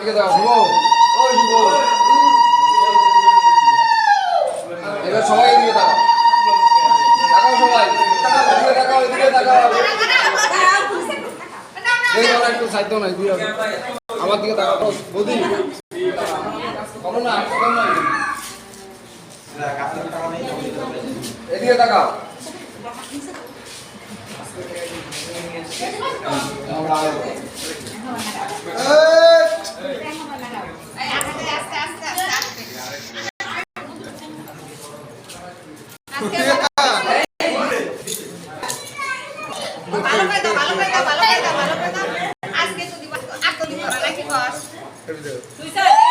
দিকে দাও শুভ? ও শুভ। এবার সবাই এদিকে দাও তাকাও সবাই। তাকাও এদিকে তাকাও এদিকে তাকাও। এই আমরা একটু আমার দিকে তাকাও। বৌদি। এদিকে তাকাও। আমরা আজকে তো দিব আজকে দিব নাকি বস? তুই স্যার